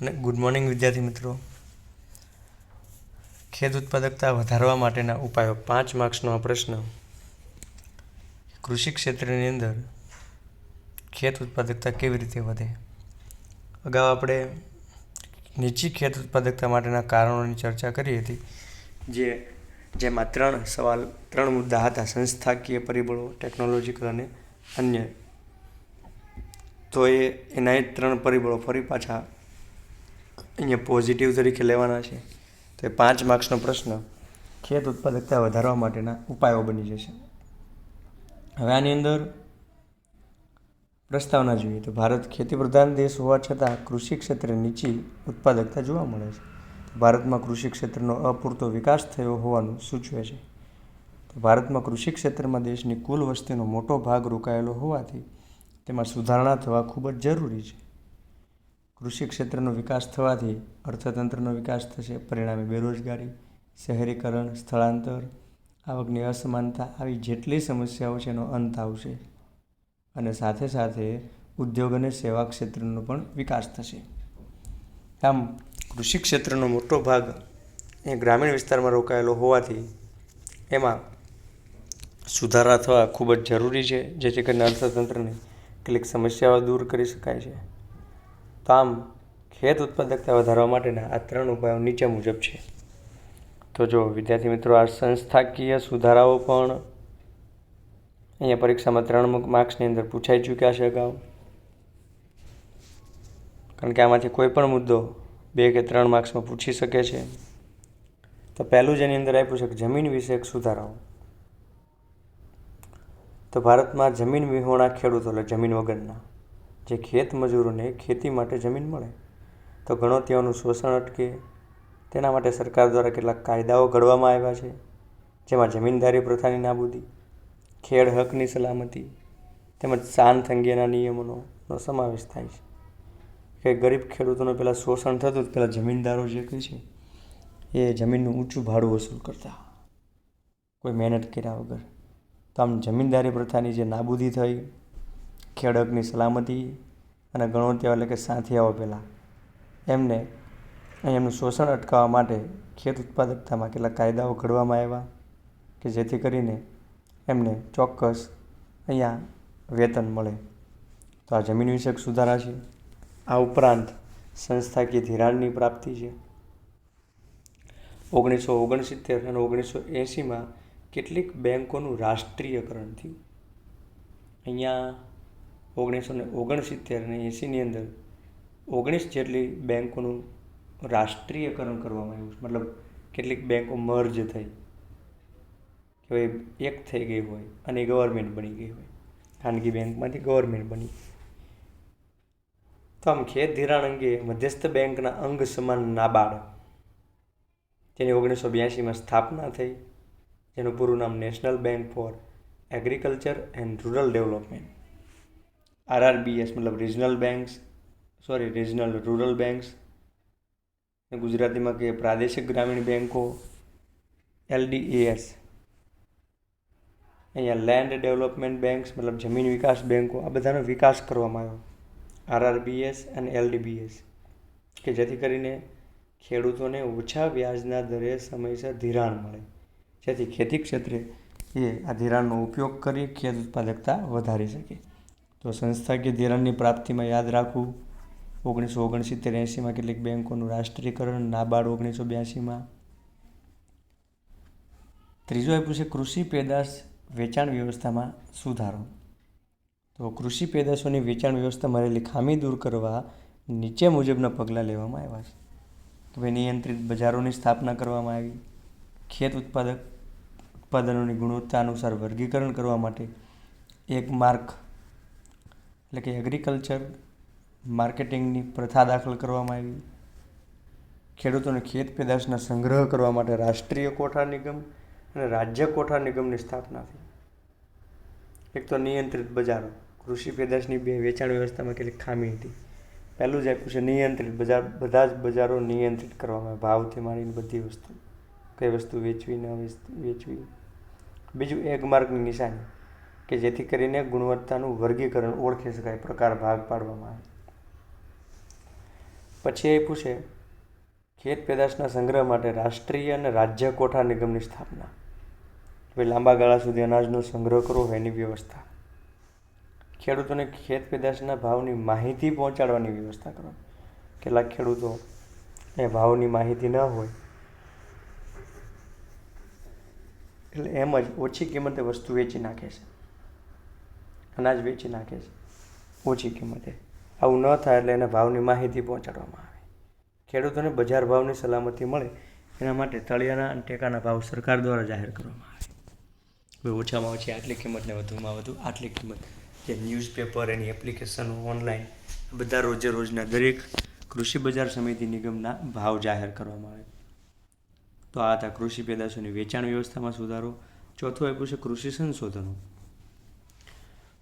અને good morning વિદ્યાર્થી મિત્રો. ખેત ઉત્પાદકતા વધારવા માટેના ઉપાયો પાંચ માર્ક્સનો આ પ્રશ્ન. કૃષિ ક્ષેત્રની અંદર ખેત ઉત્પાદકતા કેવી રીતે વધે? અગાઉ આપણે નીચી ખેત ઉત્પાદકતા માટેના કારણોની ચર્ચા કરી હતી, જે, જેમાં ત્રણ સવાલ, ત્રણ મુદ્દા હતા, સંસ્થાકીય પરિબળો ટેકનોલોજીકલ અને અન્ય. તો એ, એના ત્રણ પરિબળો ફરી પાછા અહીંયા પોઝિટિવ તરીકે લેવાના છે. તો એ પાંચ માર્ક્સનો પ્રશ્ન, ખેત ઉત્પાદકતા વધારવા માટેના ઉપાયો બની જશે. હવે આની અંદર પ્રસ્તાવના જોઈએ. તો ભારત ખેતી પ્રધાન દેશ હોવા છતાં કૃષિ ક્ષેત્રે નીચી ઉત્પાદકતા જોવા મળે છે. ભારતમાં કૃષિ ક્ષેત્રનો અપૂરતો વિકાસ થયો હોવાનું સૂચવે છે. ભારતમાં કૃષિ ક્ષેત્રમાં દેશની કુલ વસ્તીનો મોટો ભાગ રોકાયેલો હોવાથી તેમાં સુધારણા થવા ખૂબ જ જરૂરી છે. કૃષિ ક્ષેત્રનો વિકાસ થવાથી અર્થતંત્રનો વિકાસ થશે, પરિણામે બેરોજગારી, શહેરીકરણ, સ્થળાંતર, આવકની અસમાનતા આવી જેટલી સમસ્યાઓ છે એનો અંત આવશે અને સાથે સાથે ઉદ્યોગ અને સેવા ક્ષેત્રનો પણ વિકાસ થશે. આમ કૃષિ ક્ષેત્રનો મોટો ભાગ એ ગ્રામીણ વિસ્તારમાં રોકાયેલો હોવાથી એમાં સુધારા થવા ખૂબ જ જરૂરી છે, જેથી કરીને અર્થતંત્રને કેટલીક સમસ્યાઓ દૂર કરી શકાય છે. તો આમ ખેત ઉત્પાદકતા વધારવા માટેના આ ત્રણ ઉપાયો નીચે મુજબ છે. તો જો વિદ્યાર્થી મિત્રો, આ સંસ્થાકીય સુધારાઓ પણ અહીંયા પરીક્ષામાં ત્રણ માર્ક્સની અંદર પૂછાઈ ચૂક્યા છે અગાઉ. કારણ કે આમાંથી કોઈ પણ મુદ્દો બે કે ત્રણ માર્ક્સમાં પૂછી શકે છે. તો પહેલું જ એની અંદર આપ્યું છે કે જમીન વિષયક સુધારાઓ. તો ભારતમાં જમીન વિહોણા ખેડૂતો, એટલે જમીન વગરના. જે ખેત મજૂરોને ખેતી માટે જમીન મળે, તો ગણોતિયાઓનું શોષણ અટકે. તેના માટે સરકાર દ્વારા કેટલાક કાયદાઓ ઘડવામાં આવ્યા છે, જેમાં જમીનદારી પ્રથાની નાબૂદી, ખેડ હકની સલામતી, તેમજ શાંત અંગેના નિયમોનો સમાવેશ થાય છે. કે ગરીબ ખેડૂતોનું પહેલાં શોષણ થતું પહેલાં જમીનદારો જે કહે છે, એ જમીનનું ઊંચું ભાડું વસૂલ કરતા. કોઈ મહેનત કર્યા વગર. તો આમ જમીનદારી પ્રથાની જે નાબૂદી થઈ ખેડકની સલામતી અને ગણોત્યા એટલે કે સાથિયાઓ પહેલાં. એમને એમનું શોષણ અટકાવવા માટે ખેત ઉત્પાદકતામાં કેટલાક કાયદાઓ ઘડવામાં આવ્યા કે જેથી કરીને એમને ચોક્કસ અહીંયા વેતન મળે. તો આ જમીન વિષયક સુધારા છે. આ ઉપરાંત સંસ્થાકીય ધિરાણની પ્રાપ્તિ છે. ઓગણીસો ઓગણસિત્તેર અને ઓગણીસો એંસીમાં કેટલીક બેન્કોનું રાષ્ટ્રીયકરણ થયું. અહીંયા ઓગણીસો ને ઓગણસિત્તેર અને એંસીની અંદર ઓગણીસ જેટલી બેન્કોનું રાષ્ટ્રીયકરણ કરવામાં આવ્યું મતલબ કેટલીક બેન્કો મર્જ થઈ. કે ભાઈ એક થઈ ગઈ હોય અને ગવર્મેન્ટ બની ગઈ હોય. ખાનગી બેંકમાંથી ગવર્મેન્ટ બની. તો આમ ખેત ધિરાણ અંગે મધ્યસ્થ બેંકના અંગ સમાન નાબાર્ડ જેની ઓગણીસો બ્યાસીમાં સ્થાપના થઈ. જેનું પૂરું નામ national bank for agriculture and rural development. RRBs, મતલબ regional banks sorry regional rural banks ગુજરાતીમાં કે પ્રાદેશિક ગ્રામીણ બેન્કો એલડીએએસ. અહીંયા લેન્ડ ડેવલપમેન્ટ બેન્ક્સ મતલબ જમીન વિકાસ બેન્કો આ બધાનો વિકાસ કરવામાં આવ્યો. આરઆરબીએસ અને એલડીબીએસ, કે જેથી કરીને ખેડૂતોને ઓછા વ્યાજના દરે સમયસર ધિરાણ મળે. જેથી ખેતી ક્ષેત્રે એ આ ધિરાણનો ઉપયોગ કરી ખેત ઉત્પાદકતા વધારી શકે. તો સંસ્થાકીય ધિરાણની પ્રાપ્તિમાં યાદ રાખવું. ઓગણીસો ઓગણસિત્તેર એંશીમાં કેટલીક બેન્કોનું રાષ્ટ્રીયકરણ, નાબાર્ડ ઓગણીસો બ્યાસીમાં ત્રીજો આપ્યું છે કૃષિ પેદાશ વેચાણ વ્યવસ્થામાં સુધારો. તો કૃષિ પેદાશોની વેચાણ વ્યવસ્થામાં રહેલી ખામી દૂર કરવા નીચે મુજબના પગલાં લેવામાં આવ્યા છે. કે ભાઈ નિયંત્રિત બજારોની સ્થાપના કરવામાં આવી. ખેત ઉત્પાદક ઉત્પાદનોની ગુણવત્તા અનુસાર વર્ગીકરણ કરવા માટે એક માર્ક એટલે કે એગ્રીકલ્ચર માર્કેટિંગની પ્રથા દાખલ કરવામાં આવી. ખેડૂતોને ખેત પેદાશના સંગ્રહ કરવા માટે રાષ્ટ્રીય કોઠા નિગમ અને રાજ્ય કોઠા નિગમની સ્થાપના થઈ. એક તો નિયંત્રિત બજારો. કૃષિ પેદાશની બે વેચાણ વ્યવસ્થામાં કેટલીક ખામી હતી. પહેલું જ આપ્યું છે નિયંત્રિત બજાર. બધા જ બજારો નિયંત્રિત કરવામાં આવે ભાવથી માંડીને બધી વસ્તુ. કઈ વસ્તુ વેચવી, ન વેચવી. બીજું એક માર્ગની નિશાની. કે જેથી કરીને ગુણવત્તાનું વર્ગીકરણ ઓળખી શકાય, પ્રકાર ભાગ પાડવામાં આવે. પછી એ પૂછે, ખેત પેદાશના સંગ્રહ માટે રાષ્ટ્રીય અને રાજ્ય કોઠા નિગમની સ્થાપના? લાંબા ગાળા સુધી અનાજનો સંગ્રહ કરવો હોય એની વ્યવસ્થા. ખેડૂતોને ખેત પેદાશના ભાવની માહિતી પહોંચાડવાની વ્યવસ્થા કરો. કેટલાક ખેડૂતો એ ભાવની માહિતી ન હોય. એટલે એમ જ ઓછી કિંમતે વસ્તુ વેચી નાખે છે. અનાજ વેચી નાખે છે. ઓછી કિંમતે. આવું ન થાય એટલે એને ભાવની માહિતી પહોંચાડવામાં આવે. ખેડૂતોને બજાર ભાવની સલામતી મળે, એના માટે તળિયાના અને ટેકાના ભાવ સરકાર દ્વારા જાહેર કરવામાં આવે. હવે ઓછામાં ઓછી આટલી કિંમતને વધુમાં વધુ આટલી કિંમત જે ન્યૂઝપેપર એની એપ્લિકેશનો ઓનલાઈન બધા રોજે રોજના દરેક કૃષિ બજાર સમિતિ નિગમના ભાવ જાહેર કરવામાં આવે. તો આ હતા કૃષિ પેદાશોની વેચાણ વ્યવસ્થામાં સુધારો. ચોથું આપ્યું છે કૃષિ સંશોધનો.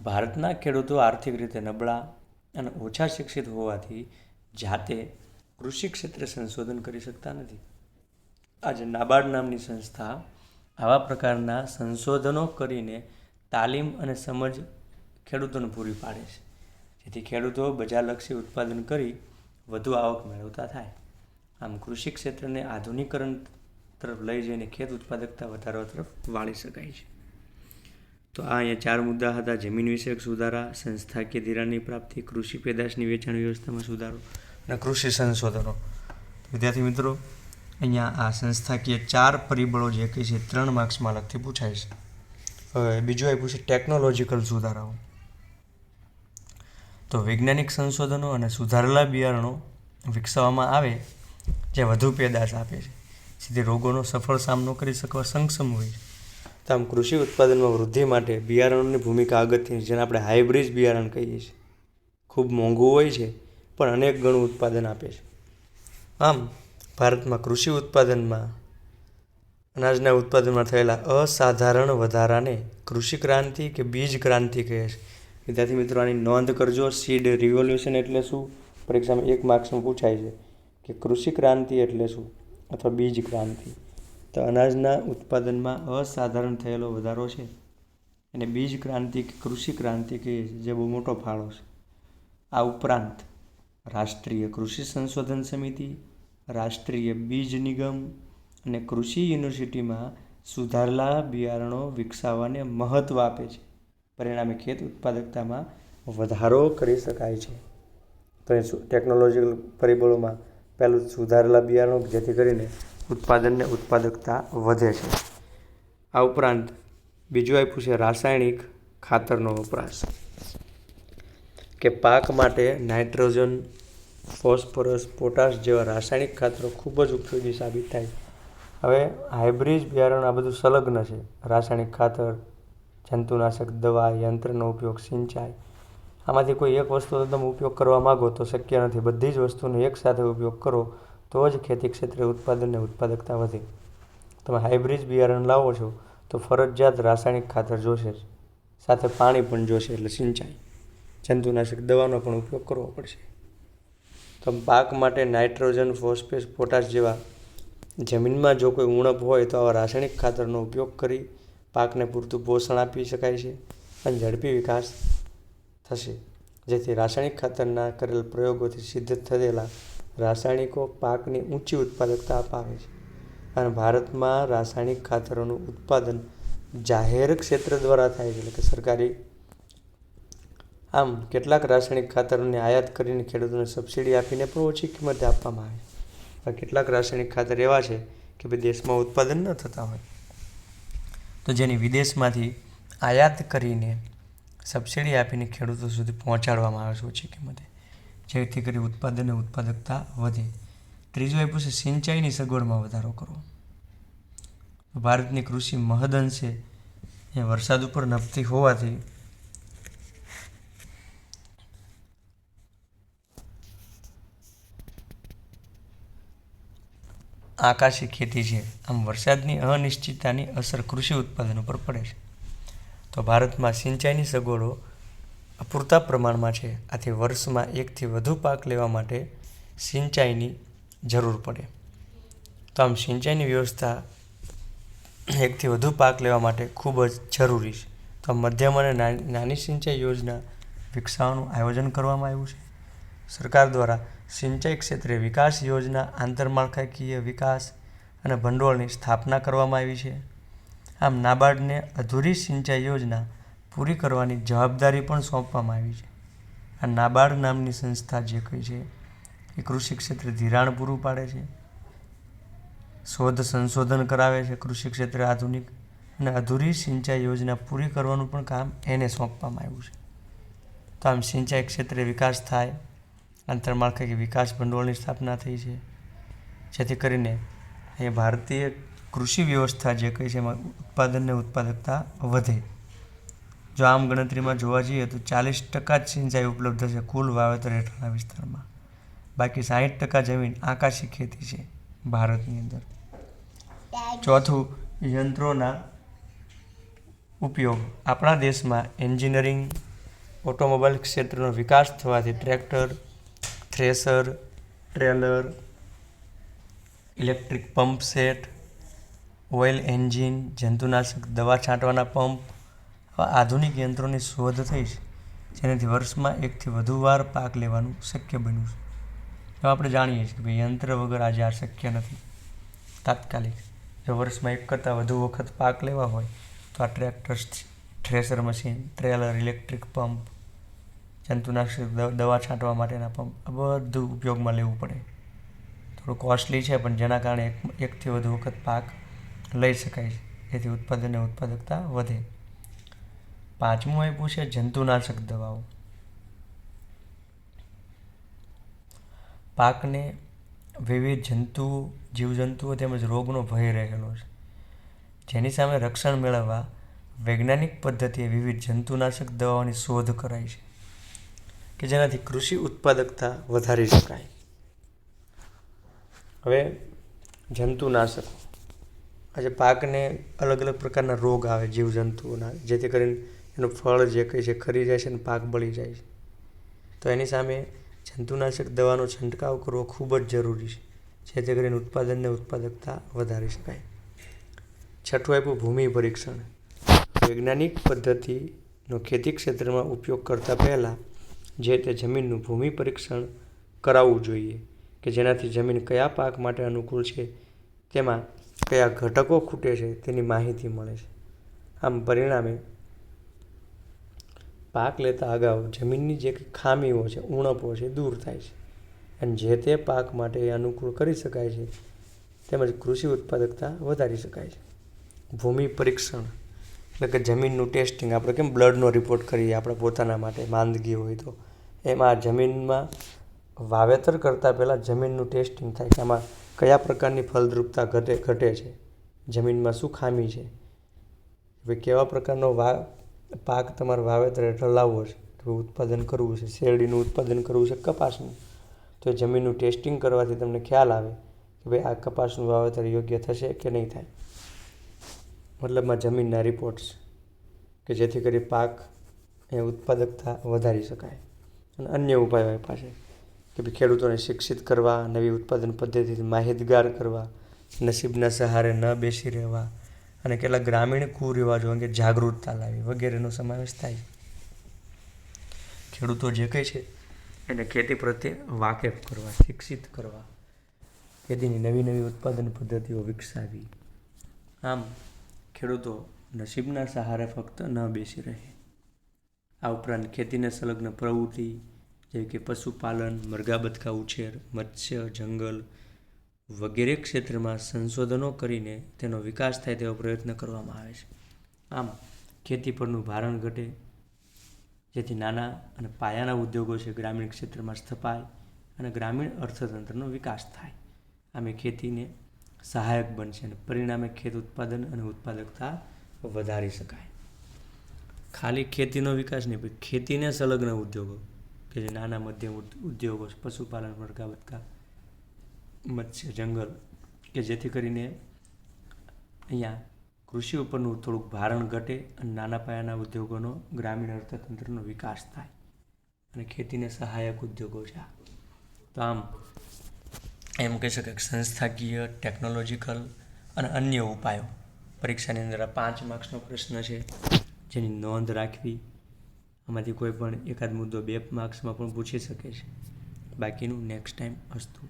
ભારતના ખેડૂતો આર્થિક રીતે નબળા અને ઓછા શિક્ષિત હોવાથી જાતે કૃષિ ક્ષેત્રે સંશોધન કરી શકતા નથી. આજે નાબાર્ડ નામની સંસ્થા આવા પ્રકારના સંશોધનો કરીને તાલીમ અને સમજ ખેડૂતોને પૂરી પાડે છે. જેથી ખેડૂતો બજારલક્ષી ઉત્પાદન કરી વધુ આવક મેળવતા થાય. આમ કૃષિ ક્ષેત્રને આધુનિકરણ તરફ લઈ જઈને ખેત ઉત્પાદકતા વધારવા તરફ વાળી શકાય છે. તો આ અહીંયા ચાર મુદ્દા હતા. જમીન વિષયક સુધારા સંસ્થાકીય ધિરાણની પ્રાપ્તિ, કૃષિ પેદાશની વેચાણ વ્યવસ્થામાં સુધારો અને કૃષિ સંશોધનો. વિદ્યાર્થી મિત્રો, અહીંયા આ સંસ્થાકીય ચાર પરિબળો જે કહે છે ત્રણ માર્ક્સમાં અલગથી પૂછાય છે. હવે બીજું આપ્યું છે ટેકનોલોજીકલ સુધારાઓ. તો વૈજ્ઞાનિક સંશોધનો અને સુધારેલા બિયારણો વિકસાવવામાં આવે, જે વધુ પેદાશ આપે છે. જેથી રોગોનો સફળ સામનો કરી શકવા સક્ષમ હોય છે. તો આમ કૃષિ ઉત્પાદનમાં વૃદ્ધિ માટે બિયારણોની ભૂમિકા અગત્યની જેને આપણે હાઇબ્રિડ બિયારણ કહીએ છીએ. ખૂબ મોંઘું હોય છે, પણ અનેક ગણું ઉત્પાદન આપે છે. આમ, ભારતમાં કૃષિ ઉત્પાદનમાં, અનાજના ઉત્પાદનમાં થયેલા અસાધારણ વધારાને કૃષિ ક્રાંતિ કે બીજ ક્રાંતિ કહે છે. વિદ્યાર્થી મિત્રો, આની નોંધ કરજો સીડ રિવોલ્યુશન એટલે શું? પરીક્ષામાં એક માર્ક્સમાં પૂછાય છે કે કૃષિ ક્રાંતિ એટલે શું? અથવા બીજ ક્રાંતિ. તો અનાજના ઉત્પાદનમાં અસાધારણ થયેલો વધારો છે અને બીજ ક્રાંતિ કે કૃષિ ક્રાંતિ કે જે બહુ મોટો ફાળો છે. આ ઉપરાંત રાષ્ટ્રીય કૃષિ સંશોધન સમિતિ, રાષ્ટ્રીય બીજ નિગમ અને કૃષિ યુનિવર્સિટીમાં સુધારેલા બિયારણો વિકસાવવાને મહત્ત્વ આપે છે. પરિણામે ખેત ઉત્પાદકતામાં વધારો કરી શકાય છે. તો એ ટેકનોલોજીકલ પરિબળોમાં પહેલું સુધારેલા બિયારણો જેથી કરીને ઉત્પાદનને ઉત્પાદકતા વધે છે. આ ઉપરાંત બીજું આપ્યું છે રાસાયણિક ખાતરનો વપરાશ. કે પાક માટે નાઇટ્રોજન, ફોસ્ફરસ, પોટાશ જેવા રાસાયણિક ખાતરો ખૂબ જ ઉપયોગી સાબિત થાય. હવે હાઇબ્રિડ બિયારણ આ બધું સંલગ્ન છે. રાસાયણિક ખાતર, જંતુનાશક દવા, યંત્રનો ઉપયોગ, સિંચાઈ. આમાંથી કોઈ એક વસ્તુનો તમે ઉપયોગ કરવા માગો તો શક્ય નથી. બધી જ વસ્તુનો એકસાથે ઉપયોગ કરો. તો જ ખેતી ક્ષેત્રે ઉત્પાદન અને ઉત્પાદકતા વધે. તમે હાઇબ્રિડ બિયારણ લાવો છો, તો ફરજિયાત રાસાયણિક ખાતર જોશે જ. સાથે પાણી પણ જોશે એટલે સિંચાઈ. જંતુનાશક દવાનો પણ ઉપયોગ કરવો પડશે. તો પાક માટે નાઇટ્રોજન, ફોસ્ફેટ, પોટાશ જેવા જમીનમાં જો કોઈ ઉણપ હોય તો આવા રાસાયણિક ખાતરનો ઉપયોગ કરી પાકને પૂરતું પોષણ આપી શકાય છે અને ઝડપી વિકાસ થશે. જેથી રાસાયણિક ખાતરના કરેલ પ્રયોગોથી સિદ્ધ થયેલા રાસાયણિકો પાકની ઊંચી ઉત્પાદકતા અપાવે છે. અને ભારતમાં રાસાયણિક ખાતરોનું ઉત્પાદન જાહેર ક્ષેત્ર દ્વારા થાય છે. એટલે કે સરકારી આમ કેટલાક રાસાયણિક ખાતરોને આયાત કરીને ખેડૂતોને સબસિડી આપીને પણ ઓછી કિંમતે આપવામાં આવે છે. કેટલાક રાસાયણિક ખાતર એવા છે કે ભાઈ દેશમાં ઉત્પાદન ન થતા હોય. તો જેની વિદેશમાંથી આયાત કરીને સબસિડી આપીને ખેડૂતો સુધી પહોંચાડવામાં આવે છે ઓછી કિંમતે. જેથી કરી ઉત્પાદન અને ઉત્પાદકતા વધે. ત્રીજું આપ્યું છે સિંચાઈની સગવડમાં વધારો કરવો. ભારતની કૃષિ મહદઅંશે એ વરસાદ ઉપર નભતી હોવાથી આકાશી ખેતી છે. આમ વરસાદની અનિશ્ચિતતાની અસર કૃષિ ઉત્પાદન ઉપર પડે છે. તો ભારતમાં સિંચાઈની સગવડો અપૂરતા પ્રમાણમાં છે. આથી વર્ષમાં એકથી વધુ પાક લેવા માટે સિંચાઈની જરૂર પડે. તો આમ સિંચાઈની વ્યવસ્થા એકથી વધુ પાક લેવા માટે ખૂબ જ જરૂરી છે. તો મધ્યમ અને નાની સિંચાઈ યોજના વિકસાવવાનું આયોજન કરવામાં આવ્યું છે. સરકાર દ્વારા સિંચાઈ ક્ષેત્રે વિકાસ યોજના, આંતરમાળખાકીય વિકાસ અને ભંડોળની સ્થાપના કરવામાં આવી છે. આમ નાબાર્ડને અધૂરી સિંચાઈ યોજના પૂરી કરવાની જવાબદારી પણ સોંપવામાં આવી છે. આ નાબાર્ડ નામની સંસ્થા જે કઈ છે એ કૃષિ ક્ષેત્રે ધિરાણ પૂરું પાડે છે. શોધ સંશોધન કરાવે છે કૃષિ ક્ષેત્રે આધુનિક અને અધૂરી સિંચાઈ યોજના પૂરી કરવાનું પણ કામ એને સોંપવામાં આવ્યું છે. તો આમ સિંચાઈ ક્ષેત્રે વિકાસ થાય આંતરમાળખાકીય વિકાસ ભંડોળની સ્થાપના થઈ છે, જેથી કરીને એ ભારતીય કૃષિ વ્યવસ્થા જે કઈ છે એમાં ઉત્પાદન ને ઉત્પાદકતા વધે. જો આમ ગણતરીમાં જોવા જઈએ તો ચાલીસ ટકા જ સિંચાઈ ઉપલબ્ધ છે કુલ વાવેતર હેઠળના વિસ્તારમાં. બાકી સાહીઠ ટકા જમીન આકાશી ખેતી છે ભારતની અંદર. ચોથું, યંત્રોના ઉપયોગ. આપણા દેશમાં એન્જિનિયરિંગ, ઓટોમોબાઈલ ક્ષેત્રનો વિકાસ થવાથી tractor, thresher, trailer, electric pump set, oil engine, જંતુનાશક દવા છાંટવાના પંપ આધુનિક યંત્રોની શોધ થઈ છે, જેનાથી વર્ષમાં એકથી વધુ વાર પાક લેવાનું શક્ય બન્યું છે. હવે આપણે જાણીએ છીએ કે ભાઈ યંત્ર વગર આજે આ શક્ય નથી. તાત્કાલિક, જો વર્ષમાં એક કરતાં વધુ વખત પાક લેવા હોય, તો આ tractors thresher machine, trailer, electric pump, જંતુનાશક દવા છાંટવા માટેના પંપ, આ બધું ઉપયોગમાં લેવું પડે. થોડું કોસ્ટલી છે, પણ જેના કારણે એક, એકથી વધુ વખત પાક લઈ શકાય છે. જેથી ઉત્પાદન અને ઉત્પાદકતા વધે. પાંચમું આપ્યું છે જંતુનાશક દવાઓ. પાકને વિવિધ જંતુઓ જીવજંતુઓ તેમજ રોગનો ભય રહેલો છે. જેની સામે રક્ષણ મેળવવા વૈજ્ઞાનિક પદ્ધતિએ વિવિધ જંતુનાશક દવાઓની શોધ કરાઈ છે, કે જેનાથી કૃષિ ઉત્પાદકતા વધારી શકાય. હવે જંતુનાશક. આજે પાકને અલગ અલગ પ્રકારના રોગ આવે, જીવજંતુઓના, જેથી કરીને એનું ફળ જે કંઈ છે, ખરી જાય છે અને પાક બળી જાય છે. તો એની સામે જંતુનાશક દવાનો છંટકાવ કરવો ખૂબ જ જરૂરી છે. જેથી કરીને ઉત્પાદનને ઉત્પાદકતા વધારી શકાય. છઠ્ઠું આપ્યું ભૂમિ પરીક્ષણ. વૈજ્ઞાનિક પદ્ધતિનો ખેતી ક્ષેત્રમાં ઉપયોગ કરતાં પહેલાં જે તે જમીનનું ભૂમિ પરીક્ષણ કરાવવું જોઈએ કે જેનાથી જમીન કયા પાક માટે અનુકૂળ છે, તેમાં કયા ઘટકો ખૂટે છે, તેની માહિતી મળે છે. આમ પરિણામે પાક લેતા અગાઉ જમીનની જે ખામીઓ છે, ઉણપો છે દૂર થાય છે. અને જે તે પાક માટે અનુકૂળ કરી શકાય છે, તેમજ કૃષિ ઉત્પાદકતા વધારી શકાય છે. ભૂમિ પરીક્ષણ, એટલે કે જમીનનું ટેસ્ટિંગ, આપણે કેમ બ્લડનો રિપોર્ટ કરીએ આપણે પોતાના માટે, માંદગી હોય તો. એમાં જમીનમાં વાવેતર કરતાં પહેલાં જમીનનું ટેસ્ટિંગ થાય કે આમાં કયા પ્રકારની ફળદ્રુપતા ઘટે ઘટે છે, જમીનમાં શું ખામી છે. હવે કેવા પ્રકારનો વા પાક તમારે વાવેતર હેઠળ લાવવો છે. તો ઉત્પાદન કરવું છે, શેરડીનું ઉત્પાદન કરવું છે, કપાસનું. તો જમીનનું ટેસ્ટિંગ કરવાથી તમને ખ્યાલ આવે કે ભાઈ આ કપાસનું વાવેતર યોગ્ય થશે કે નહીં થાય. મતલબમાં જમીનના રિપોર્ટ્સ કે જેથી કરી પાક એ ઉત્પાદકતા વધારી શકાય. અને અન્ય ઉપાયો એ પાસે કે ભાઈ ખેડૂતોને શિક્ષિત કરવા, નવી ઉત્પાદન પદ્ધતિથી માહિતગાર કરવા, નસીબના સહારે ન બેસી રહેવા અને કેટલાક ગ્રામીણ કુરિવાજો અંગે જાગૃતતા લાવી વગેરેનો સમાવેશ થાય. ખેડૂતો જે કંઈ છે, એને ખેતી પ્રત્યે વાકેફ કરવા, શિક્ષિત કરવા, ખેતીની નવી નવી ઉત્પાદન પદ્ધતિઓ વિકસાવી. આમ, ખેડૂતો નસીબના સહારે ફક્ત ન બેસી રહે. આ ઉપરાંત ખેતીને સંલગ્ન પ્રવૃત્તિ, જેવી કે પશુપાલન, મરઘા બતકા ઉછેર, મત્સ્ય, જંગલ વગેરે ક્ષેત્રમાં સંશોધનો કરીને તેનો વિકાસ થાય તેવો પ્રયત્ન કરવામાં આવે છે. આમ, ખેતી પરનું ભારણ ઘટે, જેથી નાના અને પાયાના ઉદ્યોગો છે ગ્રામીણ ક્ષેત્રમાં સ્થપાય અને ગ્રામીણ અર્થતંત્રનો વિકાસ થાય. આમે ખેતીને સહાયક બનશે અને પરિણામે ખેત ઉત્પાદન અને ઉત્પાદકતા વધારી શકાય. ખાલી ખેતીનો વિકાસ નહીં, પણ ખેતીને સંલગ્ન ઉદ્યોગો કે જે નાના મધ્યમ ઉદ્યોગો પશુપાલન મરઘા બતકા મત્સ્ય જંગલ, કે જેથી કરીને અહીંયા કૃષિ ઉપરનું થોડુંક ભારણ ઘટે અને નાના પાયાના ઉદ્યોગોનો, ગ્રામીણ અર્થતંત્રનો વિકાસ થાય અને ખેતીને સહાયક ઉદ્યોગો છે તો આમ, એમ કહી શકાય કે સંસ્થાકીય, ટેકનોલોજીકલ અને અન્ય ઉપાયો. પરીક્ષાની અંદર આ પાંચ માર્ક્સનો પ્રશ્ન છે, જેની નોંધ રાખવી. આમાંથી કોઈ પણ એકાદ મુદ્દો બે માર્ક્સમાં પણ પૂછી શકે છે. બાકીનું નેક્સ્ટ ટાઈમ અસ્તુ.